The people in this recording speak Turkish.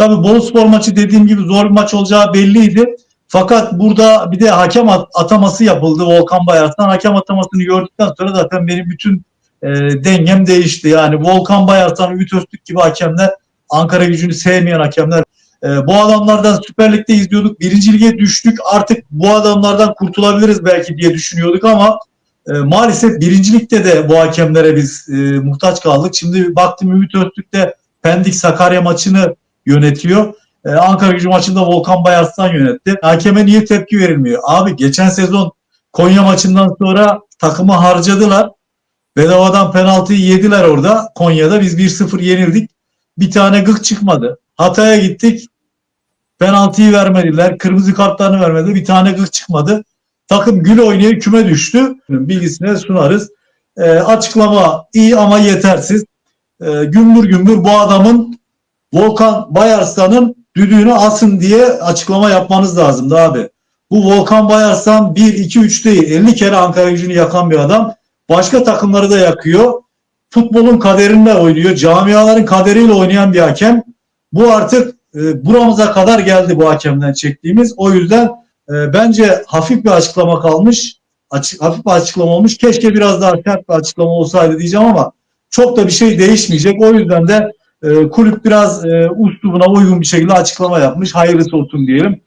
Tabii Boluspor maçı dediğim gibi zor bir maç olacağı belliydi. Fakat burada bir de hakem at- ataması yapıldı Volkan Bayarslan. Hakem atamasını gördükten sonra zaten benim bütün e, dengem değişti. Yani Volkan Bayarslan, Ümit Öztürk gibi hakemler, Ankara gücünü sevmeyen hakemler. E, bu adamlardan Süper Lig'de izliyorduk. Birinci lige düştük. Artık bu adamlardan kurtulabiliriz belki diye düşünüyorduk ama e, maalesef birinci ligde de bu hakemlere biz e, muhtaç kaldık. Şimdi baktım Ümit Öztürk de Pendik Sakarya maçını yönetiyor. Ee, Ankara gücü maçında Volkan Bayarslan yönetti. Hakeme niye tepki verilmiyor? Abi geçen sezon Konya maçından sonra takımı harcadılar. Bedavadan penaltıyı yediler orada. Konya'da biz 1-0 yenildik. Bir tane gık çıkmadı. Hatay'a gittik. Penaltıyı vermediler. Kırmızı kartlarını vermedi. Bir tane gık çıkmadı. Takım gül oynayıp küme düştü. Bilgisine sunarız. Ee, açıklama iyi ama yetersiz. Ee, gümbür gümbür bu adamın Volkan Bayarslan'ın düdüğünü asın diye açıklama yapmanız lazımdı abi. Bu Volkan Bayarslan 1, 2, 3 değil 50 kere Ankara gücünü yakan bir adam. Başka takımları da yakıyor. Futbolun kaderinde oynuyor. Camiaların kaderiyle oynayan bir hakem. Bu artık e, buramıza kadar geldi bu hakemden çektiğimiz. O yüzden e, bence hafif bir açıklama kalmış. Açık, hafif bir açıklama olmuş. Keşke biraz daha sert bir açıklama olsaydı diyeceğim ama çok da bir şey değişmeyecek. O yüzden de kulüp biraz e, uslubuna uygun bir şekilde açıklama yapmış. Hayırlısı olsun diyelim.